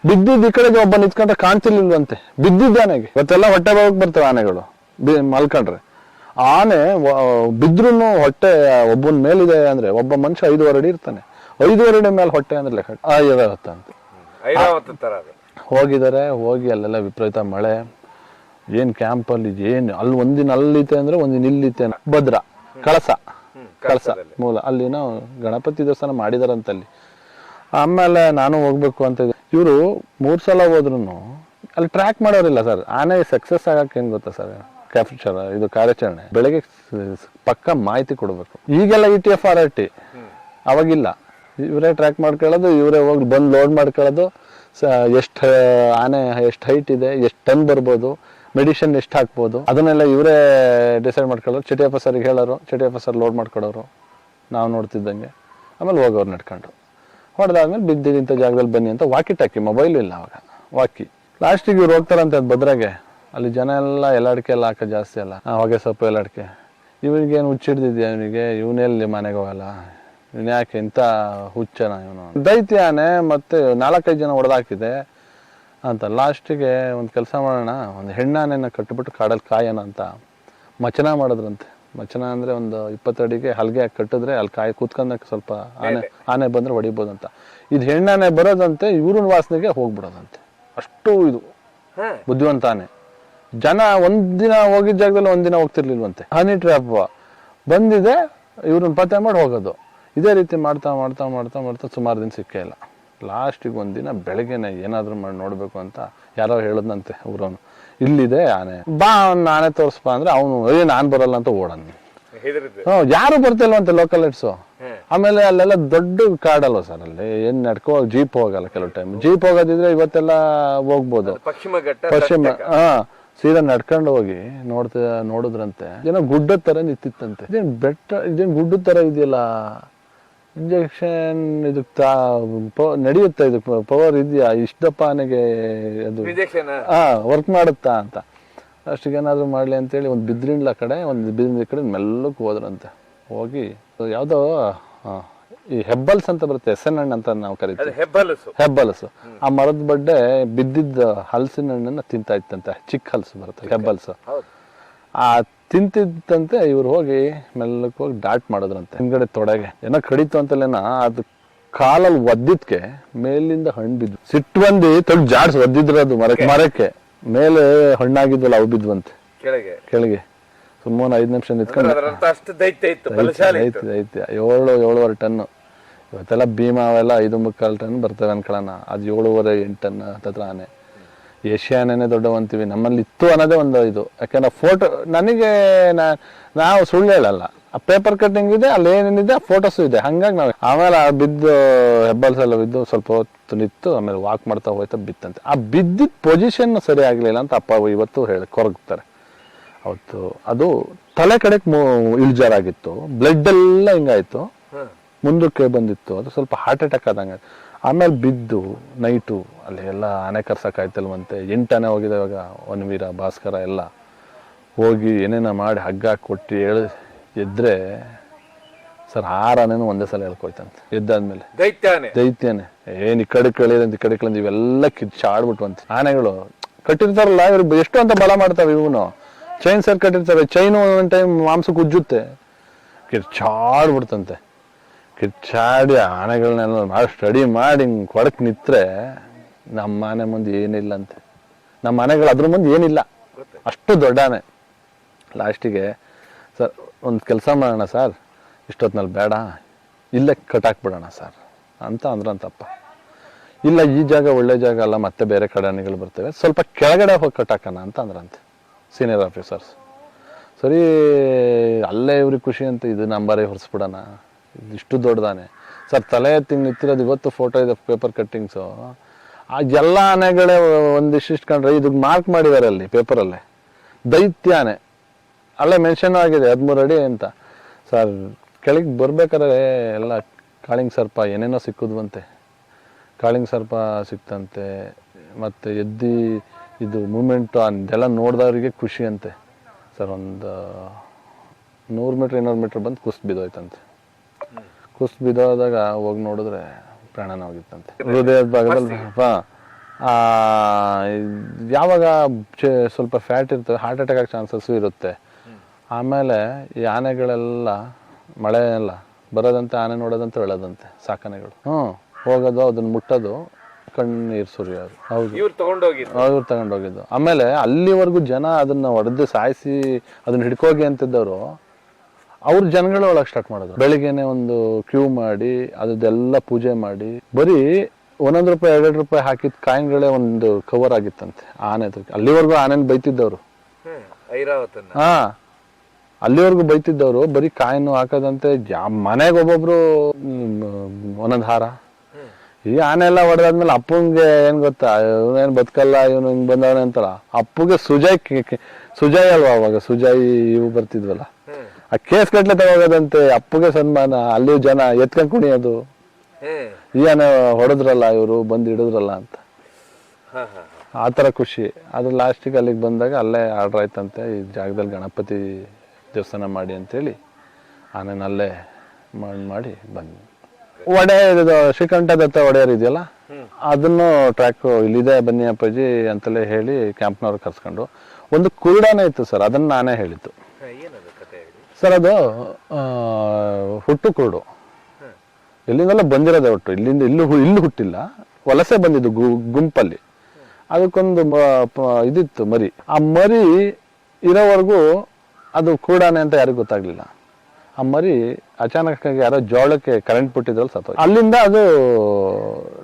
ಬಿದ್ದಿದ್ದ ಈ ಕಡೆಗೆ ಒಬ್ಬ ನಿಂತ್ಕೊಂಡ್ರೆ ಕಾಣ್ತಿರ್ಲಿಲ್ವಂತೆ ಬಿದ್ದಿದ್ದ ಆನೆಗೆ. ಇವತ್ತೆಲ್ಲ ಹೊಟ್ಟೆ ಹೋಗಿ ಬರ್ತವೆ ಆನೆಗಳು ಮಲ್ಕೊಂಡ್ರೆ. ಆನೆ ಬಿದ್ರೂ ಹೊಟ್ಟೆ ಒಬ್ಬನ ಮೇಲಿದೆ ಅಂದ್ರೆ ಒಬ್ಬ ಮನುಷ್ಯ ಐದೂವರೆ ಅಡಿ ಇರ್ತಾನೆ. ಐದೂವರೆ ಅಡಿ ಮೇಲೆ ಹೊಟ್ಟೆ ಅಂದ್ರೆ ಲೆಕ್ಕ. ಅಂತ. ಐರಾವತ ತರ ಅದು. ಹೋಗಿದ್ದಾರೆ ಹೋಗಿ ಅಲ್ಲೆಲ್ಲ ವಿಪರೀತ ಮಳೆ. ಏನ್ ಕ್ಯಾಂಪಲ್ಲಿ ಏನ್ ಅಲ್ಲಿ ಒಂದಿನ ಅಲ್ಲಿತೆ ಅಂದ್ರೆ ಒಂದಿನ ಇಲ್ಲಿತೆ ಭದ್ರ ಕಳಸ. ಕಳಸ ಮೂಲ. ಅಲ್ಲಿನ ಗಣಪತಿ ದೇವಸ್ಥಾನ ಮಾಡಿದಾರಂತ ಅಲ್ಲಿ ಆಮೇಲೆ ನಾನು ಹೋಗ್ಬೇಕು ಅಂತ ಇವರು ಮೂರು ಸಲ ಹೋದ್ರು ಅಲ್ಲಿ ಟ್ರ್ಯಾಕ್ ಮಾಡೋರಿಲ್ಲ ಸರ್ ಆನೆ ಸಕ್ಸಸ್ ಆಗಕ್ಕೆ ಹೆಂಗ್ ಗೊತ್ತಾ ಸರ್ ಕ್ಯಾಪ್ಚರ್ ಇದು ಕಾರ್ಯಾಚರಣೆ. ಬೆಳಗ್ಗೆ ಪಕ್ಕ ಮಾಹಿತಿ ಕೊಡಬೇಕು. ಈಗೆಲ್ಲ E T F R R T ಅವಾಗಿಲ್ಲ. ಇವರೇ ಟ್ರ್ಯಾಕ್ ಮಾಡ್ಕೊಳ್ಳೋದು ಇವರೇ ಹೋಗಿ ಬಂದು ಲೋಡ್ ಮಾಡ್ಕೊಳ್ಳೋದು. ಎಷ್ಟು ಆನೆ, ಎಷ್ಟು ಹೈಟ್ ಇದೆ, ಎಷ್ಟು ಟನ್ ಬರ್ಬೋದು ಮೆಡಿಷನ್ ಎಷ್ಟು ಹಾಕ್ಬೋದು, ಅದನ್ನೆಲ್ಲ ಇವರೇ ಡಿಸೈಡ್ ಮಾಡ್ಕೊಳ್ಳೋರು. ಚಟಿಯಪ್ಪ ಸರ್ಗೆ ಹೇಳೋರು, ಚಟಿಯಪ್ಪ ಸರ್ ಲೋಡ್ ಮಾಡ್ಕೊಡೋರು. ನಾವು ನೋಡ್ತಿದ್ದಂಗೆ. ಆಮೇಲೆ ಹೋಗೋರು ನಡ್ಕೊಂಡು ಹೊಡೆದಾದ್ಮೇಲೆ ಬಿದ್ದಿದ್ದಂಥ ಜಾಗದಲ್ಲಿ ಬನ್ನಿ ಅಂತ ವಾಕಿ ಟಾಕಿ ಮೊಬೈಲ್ ಇಲ್ಲ ಅವಾಗ. ವಾಕಿ ಲಾಸ್ಟಿಗೆ ಇವ್ರು ಹೋಗ್ತಾರಂತ ಅದು ಭದ್ರಾಗೆ. ಅಲ್ಲಿ ಜನ ಎಲ್ಲ ಎಲ್ಲಾಡಿಕೆ ಎಲ್ಲ ಹಾಕೋ ಜಾಸ್ತಿ ಅಲ್ಲ. ಹೊಗೆ ಸೊಪ್ಪು ಎಲ್ಲಾಡಿಕೆ ಇವನಿಗೇನು ಹುಚ್ಚಿಡ್ದಿದ್ಯಾ ಇವನಿಗೆ? ಇವನೆಲ್ಲಿ ಮನೆಗೆ ಹೋಗಲ್ಲ? ಇವನು ಯಾಕೆ ಇಂಥ ಹುಚ್ಚನ ಇವನು ದೈತ್ಯಾನೆ ಮತ್ತೆ ನಾಲ್ಕೈದು ಜನ ಹೊಡೆದಾಕಿದೆ ಅಂತ. ಲಾಸ್ಟಿಗೆ ಒಂದು ಕೆಲಸ ಮಾಡೋಣ ಒಂದು ಹೆಣ್ಣಾನೆನ ಕಟ್ಟಿಬಿಟ್ಟು ಕಾಡಲ್ಲಿ ಕಾಯೋಣ ಅಂತ. ಮಚನ ಮಾಡಿದ್ರಂತೆ. ಮಚನ ಅಂದ್ರೆ ಒಂದು ಇಪ್ಪತ್ತಡಿಗೆ ಹಲ್ಗೆ ಕಟ್ಟಿದ್ರೆ ಅಲ್ಲಿ ಕಾಯಿ ಕೂತ್ಕೊಂಡಕ್ಕೆ ಸ್ವಲ್ಪ ಆನೆ ಆನೆ ಬಂದ್ರೆ ಹೊಡಿಬೋದಂತ. ಇದು ಹೆಣ್ಣಾನೆ ಬರೋದಂತೆ ಇವ್ರನ್ನ ವಾಸನೆಗೆ ಹೋಗ್ಬಿಡೋದಂತೆ. ಅಷ್ಟು ಇದು. ಬುದ್ಧಿವಂತಾನೆ. ಬುದ್ಧಿವಂತ ಆನೆ ಜನ ಒಂದಿನ ಹೋಗಿದ್ದ ಜಾಗದಲ್ಲಿ ಒಂದಿನ ಹೋಗ್ತಿರ್ಲಿಲ್ವಂತೆ. ಹನಿ ಟ್ರ್ಯಾಪ್ ಬಂದಿದೆ ಇವ್ರನ್ನ ಪತ್ತೆ ಮಾಡಿ ಹೋಗೋದು. ಇದೇ ರೀತಿ ಮಾಡ್ತಾ ಮಾಡ್ತಾ ಮಾಡ್ತಾ ಮಾಡ್ತಾ ಸುಮಾರು ದಿನ ಸಿಕ್ಕೇ ಇಲ್ಲ. ಲಾಸ್ಟಿಗೆ ಒಂದಿನ ಬೆಳಗ್ಗೆನೆ ಏನಾದರೂ ಮಾಡಿ ನೋಡಬೇಕು ಅಂತ ಯಾರೋ ಹೇಳದ್ನಂತೆ ಊರವನು. ಇಲ್ಲಿದೆ ಆನೆ. ಬಾ ಅವ್ನು ನಾನೇ ತೋರಿಸ್ಬಾ ಅಂದ್ರೆ ಅವನು ಏ ನಾನು ಬರಲ್ಲ ಅಂತ ಓಡನ್ ಹ್ಞೂ ಯಾರು ಬರ್ತಿಲ್ವಂತೆ ಲೋಕಲ್ ಲೈಟ್ಸು ಆಮೇಲೆ ಅಲ್ಲೆಲ್ಲ ದೊಡ್ಡ ಕಾಡಲ್ವ ಸರ್ ಅಲ್ಲಿ? ಏನ್ ನಡ್ಕೋ ಜೀಪ್ ಹೋಗಲ್ಲ ಕೆಲವು ಟೈಮ್ ಜೀಪ್ ಹೋಗೋದಿದ್ರೆ ಇವತ್ತೆಲ್ಲ ಹೋಗ್ಬೋದು. ಪಶ್ಚಿಮ ಪಶ್ಚಿಮ ಹಾ ಸೀದಾ ನಡ್ಕೊಂಡು ಹೋಗಿ ನೋಡ್ತಾ ನೋಡಿದ್ರಂತೆ. ಏನೋ ಗುಡ್ಡದ ತರ ನಿಂತಿತ್ತಂತೆ. ಇದೇನು ಬೆಟ್ಟ ಇದೇನು ಗುಡ್ಡದ ತರ ಇದೆಯಲ್ಲ? ಇಂಜೆಕ್ಷನ್ ಇದು ನಡೆಯುತ್ತೆ ಇದು ಪವರ್ ಇದೆಯಾ? ಇಷ್ಟಪ್ಪ ಆನೆಗೆ ಅದು ಹಾ ವರ್ಕ್ ಮಾಡುತ್ತಾ ಅಂತ. ಅಷ್ಟಿಗೆ ಏನಾದರೂ ಮಾಡಲಿ ಅಂತೇಳಿ ಒಂದು ಬಿದ್ರಿಂಡ್ಲ ಕಡೆ ಒಂದು ಬಿದ್ರಿಂದ ಕಡೆ ಮೆಲ್ಲಕ್ಕೆ ಹೋದ್ರಂತೆ. ಹೋಗಿ ಯಾವುದೋ ಈ ಹೆಬ್ಬಲ್ಸ್ ಅಂತ ಬರುತ್ತೆ ಎಸೆನ್ ಹಣ್ಣು ಅಂತ ನಾವು ಕರಿತೀವಿ. ಹೆಬ್ಬಲಸು. ಹೆಬ್ಬಲ್ಸು. ಆ ಮರದ ಬಡ್ಡೆ ಬಿದ್ದಿದ್ದ ಹಲಸಿನ ಹಣ್ಣನ್ನ ತಿಂತಾ ಇತ್ತಂತೆ ಚಿಕ್ಕ ಹಲಸು ಬರುತ್ತೆ ಹೆಬ್ಬಲ್ಸು. ಆ ತಿಂತಿದ್ದಂತೆ ಇವ್ರು ಹೋಗಿ ಮೆಲ್ಲಕ್ಕೆ ಹೋಗಿ ಡಾಟ್ ಮಾಡಿದ್ರಂತೆ. ಹಿಂದ್ಗಡೆ ತೊಡೆಗೆ. ಏನೋ ಕಡಿತು ಅಂತಲೇನ ಅದು ಕಾಲಲ್ಲಿ ಒದ್ದಿದ್ಕೆ ಮೇಲಿಂದ ಹಣ್ಣು ಬಿದ್ದು ಸಿಟ್ಟು ಬಂದು ತಡ್ ಜಾಡ್ಸ್ ಒದ್ದಿದ್ರು ಅದು ಮರಕ್ಕೆ ಮರಕ್ಕೆ. ಮೇಲೆ ಹಣ್ಣಾಗಿದ್ವಲ್ಲ ಅವು ಬಿದ್ವಂತೆ. ಕೆಳಗೆ. ಕೆಳಗೆ. ಸುಮ್ಮನೆ ಐದು ನಿಮಿಷ ನಿಂತ್ಕೊಂಡು. ಐತಿ ಏಳು ಏಳುವರೆ ಟನ್ನು. ಇವತ್ತೆಲ್ಲ ಭೀಮಾ ಅವೆಲ್ಲ ಐದು ಮುಕ್ಕಾಲು ಟನ್ ಬರ್ತವೆ ಅನ್ಕೊಳ್ಳೋಣ ಅದು ಏಳುವರೆ ಎಂಟು ಟನ್ ಹತ್ತತ್ರ ಆನೆ. ಏಷ್ಯಾನೇ ದೊಡ್ಡವಂತೀವಿ. ನಮ್ಮಲ್ಲಿ ಇತ್ತು ಅನ್ನೋದೇ ಒಂದು ಇದು. ಯಾಕೆಂದ್ರೆ ಫೋಟೋ ನನಗೆ ನಾವು ಸುಳ್ಳು ಹೇಳಲ್ಲ. ಆ ಪೇಪರ್ ಕಟ್ಟಿಂಗ್ ಇದೆ ಅಲ್ಲಿ ಏನೇನಿದೆ ಫೋಟೋಸು ಇದೆ. ಹಂಗಾಗಿ ನಾವು ಆಮೇಲೆ ಆ ಬಿದ್ದು ಹೆಬ್ಬಲ್ಸ್ ಎಲ್ಲ ಬಿದ್ದು ಸ್ವಲ್ಪ ಹೊತ್ತು ನಿಂತು ಆಮೇಲೆ ವಾಕ್ ಮಾಡ್ತಾ ಹೋಯ್ತಾ ಬಿತ್ತಂತೆ. ಆ ಬಿದ್ದಿದ್ದ ಪೊಸಿಷನ್ ಸರಿ ಆಗಲಿಲ್ಲ ಅಂತ ಅಪ್ಪ ಇವತ್ತು ಹೇಳಿ ಕೊರಗ್ತಾರೆ. ಅವತ್ತು ಅದು ತಲೆ ಕಡೆಗೆ ಇಳಿಜಾರಾಗಿತ್ತು. ಬ್ಲಡ್ ಎಲ್ಲ ಹಿಂಗಾಯ್ತು. ಮುಂದಕ್ಕೆ ಬಂದಿತ್ತು. ಅದು ಸ್ವಲ್ಪ ಹಾರ್ಟ್ ಅಟ್ಯಾಕ್ ಆದಂಗೆ ಆಮೇಲೆ ಬಿದ್ದು ನೈಟು ಅಲ್ಲಿ ಎಲ್ಲ ಆನೆ ಕರ್ಸಕ್ಕಾಯ್ತಲ್ವಂತೆ ಎಂಟು ಆನೆ ಹೋಗಿದೆ ಇವಾಗ ವನ್ವೀರ ಭಾಸ್ಕರ ಎಲ್ಲ. ಹೋಗಿ ಏನೇನೋ ಮಾಡಿ ಹಗ್ಗ ಕೊಟ್ಟು ಹೇಳಿ ಎದ್ರೆ ಸರ್ ಆರು ಆನೆನೂ ಒಂದೇ ಸಲ ಹೇಳ್ಕೊಯ್ತಂತೆ ಎದ್ದಾದ್ಮೇಲೆ. ದೈತ್ಯಾನೆ ದೈತ್ಯನೇ ಏನು ಈ ಕಡೆ ಕಳಿಯಂತ ಈ ಕಡೆ ಕಳಿಯಂತ ಇವೆಲ್ಲ ಕಿಚ್ಚಾಡ್ಬಿಟ್ವಂತೆ ಆನೆಗಳು ಕಟ್ಟಿರ್ತಾರಲ್ಲ ಇವ್ರು ಎಷ್ಟು ಅಂತ ಬಲ ಮಾಡ್ತಾವೆ ಇವನು. ಚೈನ್ ಸರ್ ಕಟ್ಟಿರ್ತಾರೆ. ಚೈನು ಒಂದೊಂದು ಟೈಮ್ ಮಾಂಸಕ್ಕೆ ಉಜ್ಜುತ್ತೆ ಕಿರ್ಚಾಡ್ಬಿಡ್ತಂತೆ. ಕಿರ್ಚಾಡಿ ಆನೆಗಳನ್ನೆಲ್ಲ ಮಾಡಿ ಸ್ಟಡಿ ಮಾಡಿ ಹಿಂಗೆ ಕೊಡಕ್ಕೆ ನಿಂತರೆ ನಮ್ಮ ಮನೆ ಮುಂದೆ ಏನಿಲ್ಲ ಅಂತೆ. ನಮ್ಮ ಮನೆಗಳು ಅದ್ರ ಮುಂದೆ ಏನಿಲ್ಲ. ಅಷ್ಟು ದೊಡ್ಡ ಆನೆ. ಲಾಸ್ಟಿಗೆ ಸರ್ ಒಂದು ಕೆಲಸ ಮಾಡೋಣ ಸರ್ ಇಷ್ಟೊತ್ತಿನಲ್ಲಿ ಬೇಡ. ಇಲ್ಲೇ ಕಟಾಕ್ಬಿಡೋಣ ಸರ್ ಅಂತ ಅಂದ್ರಂತಪ್ಪ ಇಲ್ಲ ಈ ಜಾಗ ಒಳ್ಳೆ ಜಾಗ ಅಲ್ಲ ಮತ್ತೆ ಬೇರೆ ಕಡೆ ಆನೆಗಳು ಬರ್ತವೆ. ಸ್ವಲ್ಪ ಕೆಳಗಡೆ ಹೋಗಿ ಕಟ್ಟಾಕೋಣ ಅಂತ ಅಂದ್ರಂತೆ ಸೀನಿಯರ್ ಆಫೀಸರ್ಸ್ ಸರಿ ಅಲ್ಲೇ ಇವ್ರಿಗೆ ಖುಷಿ ಅಂತ ಇದು ನಂಬರೇ ಹೊರಿಸ್ಬಿಡೋಣ. ಇಷ್ಟು ದೊಡ್ಡದಾನೆ. ಸರ್, ತಲೆ ಎತ್ತಿ ನಿಂತಿರೋದು ಇವತ್ತು ಫೋಟೋ ಇದೆ ಪೇಪರ್ ಕಟ್ಟಿಂಗ್ಸು ಆ ಎಲ್ಲ ಆನೆಗಳೇ ಒಂದಿಷ್ಟು ಕಂಡ್ರೆ ಇದು ಮಾರ್ಕ್ ಮಾಡಿದ್ದಾರೆ ಅಲ್ಲಿ ಪೇಪರಲ್ಲಿ ದೈತ್ಯ ಆನೆ ಅಲ್ಲೇ ಮೆನ್ಷನ್ ಆಗಿದೆ, ಹದಿಮೂರು ಅಡಿ ಅಂತ. ಸರ್, ಕೆಳಗೆ ಬರ್ಬೇಕಾದ್ರೆ ಎಲ್ಲ ಕಾಳಿಂಗ್ ಸರ್ಪ, ಏನೇನೋ ಸಿಕ್ಕಿದ್ವಂತೆ. ಕಾಳಿಂಗ್ ಸರ್ಪ ಸಿಕ್ತಂತೆ, ಮತ್ತು ಎದ್ದಿ ಇದು ಮೂಮೆಂಟು ಅದೆಲ್ಲ ನೋಡಿದವ್ರಿಗೆ ಖುಷಿ ಅಂತೆ. ಸರ್, ಒಂದು ನೂರು ಮೀಟ್ರ್ ಇನ್ನೂರು ಮೀಟ್ರ್ ಬಂದು ಕುಸ್ತು ಬಿದ್ದೋಯ್ತಂತೆ. ಕುಸ್ತು ಬಿದ್ದೋದಾಗ ಹೋಗಿ ನೋಡಿದ್ರೆ ಪ್ರಾಣನ ಹೋಗಿತ್ತಂತೆ ಹೃದಯದ ಭಾಗದಲ್ಲಿ ಯಾವಾಗ ಸ್ವಲ್ಪ ಫ್ಯಾಟ್ ಇರ್ತದೆ ಹಾರ್ಟ್ ಅಟ್ಯಾಕ್ ಆಗೋ ಚಾನ್ಸಸ್ಸು ಇರುತ್ತೆ. ಆಮೇಲೆ ಈ ಆನೆಗಳೆಲ್ಲ ಮಳೆ ಎಲ್ಲ ಬರೋದಂತೆ ಆನೆ ನೋಡೋದಂತೆ ಹೇಳೋದಂತೆ ಸಾಕನೆಗಳು ಹ್ಞೂ ಹೋಗೋದು ಅದನ್ನ ಮುಟ್ಟೋದು ಕಣ್ಣೀರು ಸುರಿಯೋದು. ಹೌದು ಇವ್ರು ತಗೊಂಡೋಗಿದ್ದು. ಆಮೇಲೆ ಅಲ್ಲಿವರೆಗೂ ಜನ ಅದನ್ನ ಹೊಡೆದು ಸಾಯಿಸಿ ಅದನ್ನ ಹಿಡ್ಕೋಗಿ ಅಂತಿದ್ದವರು ಅವ್ರ ಜನಗಳು ಒಳಗೆ ಸ್ಟಾರ್ಟ್ ಮಾಡೋದು ಬೆಳಿಗ್ಗೆನೆ ಒಂದು ಕ್ಯೂ ಮಾಡಿ ಅದೆಲ್ಲ ಪೂಜೆ ಮಾಡಿ ಬರೀ ಒಂದೊಂದು ರೂಪಾಯಿ ಎರಡು ರೂಪಾಯಿ ಹಾಕಿದ ಕಾಯಿನ್ಗಳೇ ಒಂದು ಕವರ್ ಆಗಿತ್ತಂತೆ ಆನೆ ಅಲ್ಲಿವರೆಗೂ ಆನೆನ ಬೈತಿದ್ದವರು. ಹಾ ಅಲ್ಲಿವರೆಗೂ ಬೈತಿದ್ದವರು ಬರೀ ಕಾಯಿನ್ ಹಾಕದಂತೆ ಮನೆಗೆ ಒಬ್ಬೊಬ್ರು ಒಂದೊಂದು ಹಾರ. ಈ ಆನೆ ಎಲ್ಲ ಹೊಡೆದಾದ್ಮೇಲೆ ಅಪ್ಪಂಗೆ ಏನ್ ಗೊತ್ತಾ ಇವನೇನ್ ಬದುಕಲ್ಲ ಇವನು ಹಿಂಗ್ ಬಂದವನೇ ಅಂತಲ್ಲ ಅಪ್ಪಗೆ ಸುಜಾಯ್ ಸುಜಯ್ ಅಲ್ವಾ ಅವಾಗ ಸುಜಾಯಿ ಇವು ಬರ್ತಿದ್ವಲ್ಲ. ಆ ಕೇಸ್ ಗಟ್ಲೆ ತಗೋದಂತೆ ಅಪ್ಪಗೆ ಸನ್ಮಾನ ಅಲ್ಲಿ ಜನ ಎತ್ಕೊಂಡ್ ಕುಣಿಯೋದು. ಏನ ಹೊಡೆದ್ರಲ್ಲ ಇವರು ಬಂದು ಹಿಡಿದ್ರಲ್ಲ ಅಂತ. ಆ ಥರ ಖುಷಿ. ಅದ್ರ ಲಾಸ್ಟಿಗೆ ಅಲ್ಲಿಗೆ ಬಂದಾಗ ಅಲ್ಲೇ ಆರ್ಡ್ರ್ ಆಯ್ತಂತೆ ಈ ಜಾಗದಲ್ಲಿ ಗಣಪತಿ ದೇವಸ್ಥಾನ ಮಾಡಿ ಅಂತೇಳಿ ಆನೇನ ಅಲ್ಲೇ ಮಾಡಿ ಮಾಡಿ ಬಂದ್ವಿ. ಒಡೆ ಇದು ಶ್ರೀಕಂಠ ದತ್ತ ಒಡೆಯರ್ ಇದೆಯಲ್ಲ ಅದನ್ನು ಟ್ರ್ಯಾಕ್ ಇಲ್ಲಿದೆ ಬನ್ನಿ ಅಪ್ಪಾಜಿ ಅಂತಲೇ ಹೇಳಿ ಕ್ಯಾಂಪ್ನವ್ರು ಕರ್ಸ್ಕೊಂಡು. ಒಂದು ಕುರುಡಾನೇ ಇತ್ತು ಸರ್ ಅದನ್ನ ನಾನೇ ಹೇಳಿದ್ದು. ಸರ್ ಅದು ಹುಟ್ಟು ಕುರುಡು. ಎಲ್ಲಿಂದೆಲ್ಲ ಬಂದಿರೋದೇ ಒಟ್ಟು. ಇಲ್ಲಿಂದ ಇಲ್ಲಿ ಇಲ್ಲೂ ಹುಟ್ಟಿಲ್ಲ. ವಲಸೆ ಬಂದಿದ್ದು ಗು- ಗುಂಪಲ್ಲಿ. ಅದಕ್ಕೊಂದು ಇದಿತ್ತು ಮರಿ. ಆ ಮರಿ ಇರೋವರೆಗೂ ಅದು ಕೂಡಾನೆ ಅಂತ ಯಾರಿಗೂ ಗೊತ್ತಾಗ್ಲಿಲ್ಲ. ಆ ಮರಿ ಅಚಾನಕ್ ಯಾರೋ ಜೋಳಕ್ಕೆ ಕರೆಂಟ್ ಬಿಟ್ಟಿದ್ರಲ್ಲಿ ಸತ್ತೋಯ್ತು. ಅಲ್ಲಿಂದ ಅದು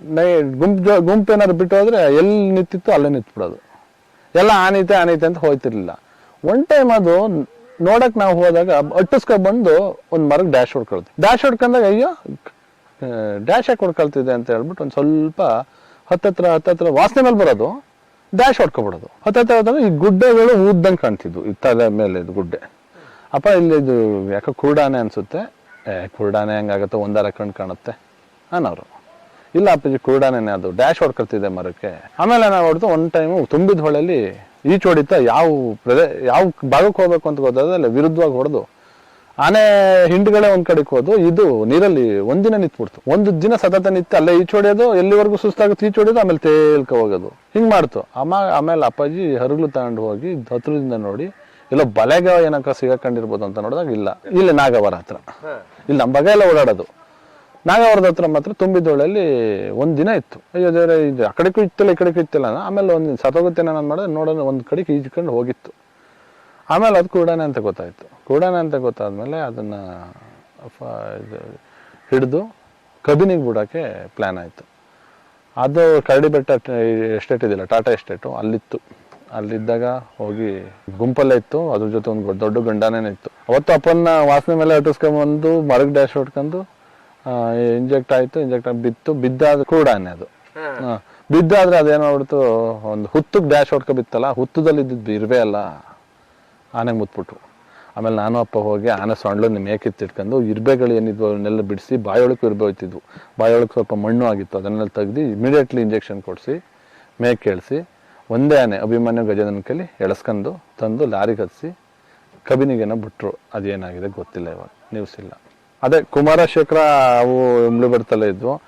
ನೈ ಗುಂಪು ಜೋ ಗುಂಪು ಏನಾದ್ರು ಬಿಟ್ಟು ಹೋದ್ರೆ ಎಲ್ಲಿ ನಿಂತಿತ್ತು ಅಲ್ಲೇ ನಿಂತ್ಬಿಡೋದು. ಎಲ್ಲ ಆನೈತೆ ಆನೈತೆ ಅಂತ ಹೋಯ್ತಿರ್ಲಿಲ್ಲ. ಒನ್ ಟೈಮ್ ಅದು ನೋಡಕ್ ನಾವು ಹೋದಾಗ ಅಟ್ಟಿಸ್ಕೊಂಡ್ ಬಂದು ಒಂದ್ ಮರಕ್ಕೆ ಡ್ಯಾಶ್ ಹೊಡ್ಕೊಳ್ತೀವಿ ಡ್ಯಾಶ್ ಹೊಡ್ಕೊಂಡಾಗ ಅಯ್ಯೋ ಡ್ಯಾಶ್ ಯಾಕೆ ಹೊಡ್ಕೊಳ್ತಿದೆ ಅಂತ ಹೇಳ್ಬಿಟ್ಟು ಒಂದ್ ಸ್ವಲ್ಪ ಹತ್ತತ್ರ ಹತ್ತತ್ರ ವಾಸನೆ ಮೇಲೆ ಬರೋದು ಡ್ಯಾಶ್ ಹೊಡ್ಕೊಬಿಡೋದು. ಹತ್ತತ್ರ ಹೋದಾಗ ಈ ಗುಡ್ಡೆಗಳು ಊದ್ದಂಗೆ ಕಾಣ್ತಿದ್ವು, ಈ ತಲೆ ಮೇಲೆ ಇದು ಗುಡ್ಡೆ. ಅಪ್ಪ, ಇಲ್ಲಿ ಇದು ಯಾಕೋ ಕುರುಡಾನೆ ಅನ್ಸುತ್ತೆ. ಏ, ಕುರುಡಾನೆ ಹೆಂಗಾಗತ್ತೆ ಒಂದಾರ ಕಣ್ ಕಾಣುತ್ತೆ ಅನ್ನೋರು. ಇಲ್ಲ ಅಪ್ಪಾಜಿ, ಕುರುಡಾನೇನೆ ಅದು. ಡ್ಯಾಶ್ ಹೊಡ್ಕೊಳ್ತಿದೆ ಮರಕ್ಕೆ. ಆಮೇಲೆ ನಾವು ಹೊಡೆದು ಒನ್ ಟೈಮು ತುಂಬಿದ ಹೊಳೆಯಲ್ಲಿ ಈಚು ಹೊಡಿತಾ ಯಾವ ಪ್ರದೇ ಯಾವ ಭಾಗಕ್ಕೆ ಹೋಗ್ಬೇಕು ಅಂತ ಗೊತ್ತಾದ್ರೆ ವಿರುದ್ಧವಾಗಿ ಹೊಡೆದು. ಆನೆ ಹಿಂಡ್ಗಳೇ ಒಂದ್ ಕಡೆಗೆ ಹೋದು ಇದು ನೀರಲ್ಲಿ ಒಂದಿನ ನಿಂತ್ಬಿಡ್ತು. ಒಂದು ದಿನ ಸತತ ನಿಂತು ಅಲ್ಲೇ ಈಚ್ ಹೊಡೆಯೋದು ಎಲ್ಲಿವರೆಗೂ ಸುಸ್ತಾಗುತ್ತೆ ಈಚ್ ಹೊಡೆಯೋದು ಆಮೇಲೆ ತೇಲ್ಕ ಹೋಗೋದು. ಹಿಂಗ್ ಮಾಡ್ತು. ಅಮ್ಮ ಆಮೇಲೆ ಅಪ್ಪಾಜಿ ಹರಗ್ಲು ತಗೊಂಡು ಹೋಗಿ ಹತ್ರದಿಂದ ನೋಡಿ ಇಲ್ಲ ಬಲೆಗ ಏನಕ್ಕ ಸಿಗಾಕೊಂಡಿರ್ಬೋದು ಅಂತ ನೋಡಿದಾಗ ಇಲ್ಲ. ಇಲ್ಲಿ ನಾಗವರ ಹತ್ರ. ಇಲ್ಲಿ ನಮ್ಮ ಬಗ ಎಲ್ಲ ಓಡಾಡೋದು. ನಾಗವರದ ಹತ್ರ ಮಾತ್ರ ತುಂಬಿದೋಳಲ್ಲಿ ಒಂದು ದಿನ ಇತ್ತು. ಅಯ್ಯೋ ದೇವರೇ ಇದು ಆ ಕಡೆಗೂ ಇತ್ತಿಲ್ಲ, ಈ ಕಡೆಗೂ ಇತ್ತಿಲ್ಲ ಆಮೇಲೆ ಒಂದು ಸತ್ತೋಗುತ್ತೆ ನಾನು ಮಾಡಿದ್ರೆ ನೋಡೋಣ, ಒಂದು ಕಡೆಗೆ ಈಜ್ಕೊಂಡು ಹೋಗಿತ್ತು. ಆಮೇಲೆ ಅದು ಕೂಡಾನೆ ಅಂತ ಗೊತ್ತಾಯ್ತು. ಕೂಡಾನೆ ಅಂತ ಗೊತ್ತಾದಮೇಲೆ ಅದನ್ನ ಇದು ಹಿಡಿದು ಕಬಿನಿಗೆ ಬಿಡೋಕ್ಕೆ ಪ್ಲ್ಯಾನ್ ಆಯಿತು. ಅದು ಕರಡಿ ಬೆಟ್ಟ ಎಸ್ಟೇಟ್ ಇದೆಯಲ್ಲ ಟಾಟಾ ಎಸ್ಟೇಟು, ಅಲ್ಲಿತ್ತು. ಅಲ್ಲಿದ್ದಾಗ ಹೋಗಿ ಗುಂಪಲ್ಲೇ ಇತ್ತು, ಅದ್ರ ಜೊತೆ ಒಂದು ದೊಡ್ಡ ಗಂಡನೇ ಇತ್ತು. ಅವತ್ತು ಅಪ್ಪನ ವಾಸನೆ ಮೇಲೆ ಅಟ್ಟಿಸ್ಕೊಂಬಂದು ಮರಗ್ ಡ್ಯಾಶ್ ಹೊಡ್ಕೊಂಡು ಇಂಜೆಕ್ಟ್ ಆಯ್ತು ಇಂಜೆಕ್ಟ್ ಬಿತ್ತು ಬಿದ್ದಾದ ಕೂಡಾನೆ ಅದು. ಬಿದ್ದಾದ್ರೆ ಅದೇನಾಗ್ಬಿಡ್ತು ಒಂದು ಹುತ್ತಕ್ಕೆ ಡ್ಯಾಶ್ ಹೊಡ್ಕೊ ಬಿತ್ತಲ್ಲ ಹುತ್ತದಲ್ಲಿ ಇದ್ದಿದ್ದು ಇರ್ವೇ ಅಲ್ಲ. ಆನೆಗೆ ಮುತ್ಬಿಟ್ರು. ಆಮೇಲೆ ನಾನು ಅಪ್ಪ ಹೋಗಿ ಆನೆ ಸೊಂಡ್ಲು ಮೇಕಿತ್ತಿಟ್ಕೊಂಡು ಇರ್ಬೆಗಳು ಏನಿದ್ವು ಅವನ್ನೆಲ್ಲ ಬಿಡಿಸಿ ಬಾಯೊಳಕ್ಕೆ ಇರ್ಬೆ ಹೋಯ್ತಿದ್ವು. ಬಾಯೊಳಕ್ಕೆ ಸ್ವಲ್ಪ ಮಣ್ಣು ಆಗಿತ್ತು ಅದನ್ನೆಲ್ಲ ತೆಗ್ದು ಇಮಿಡಿಯೇಟ್ಲಿ ಇಂಜೆಕ್ಷನ್ ಕೊಡಿಸಿ ಮೇಕೆ ಕೇಳಿಸಿ ಒಂದೇ ಆನೆ ಅಭಿಮಾನ್ಯ ಗಜದನ ಕೈಲಿ ಎಳಸ್ಕೊಂಡು ತಂದು ಲಾರಿಗೆ ಹತ್ತಿಸಿ ಕಬಿನಿಗೇನೋ ಬಿಟ್ರು. ಅದೇನಾಗಿದೆ ಗೊತ್ತಿಲ್ಲ ಇವಾಗ ನ್ಯೂಸ್ ಇಲ್ಲ. ಅದೇ ಕುಮಾರಶೇಖರ ಅವು ಇಂಬ್ಳು ಬರ್ತಲೇ ಇದ್ವು.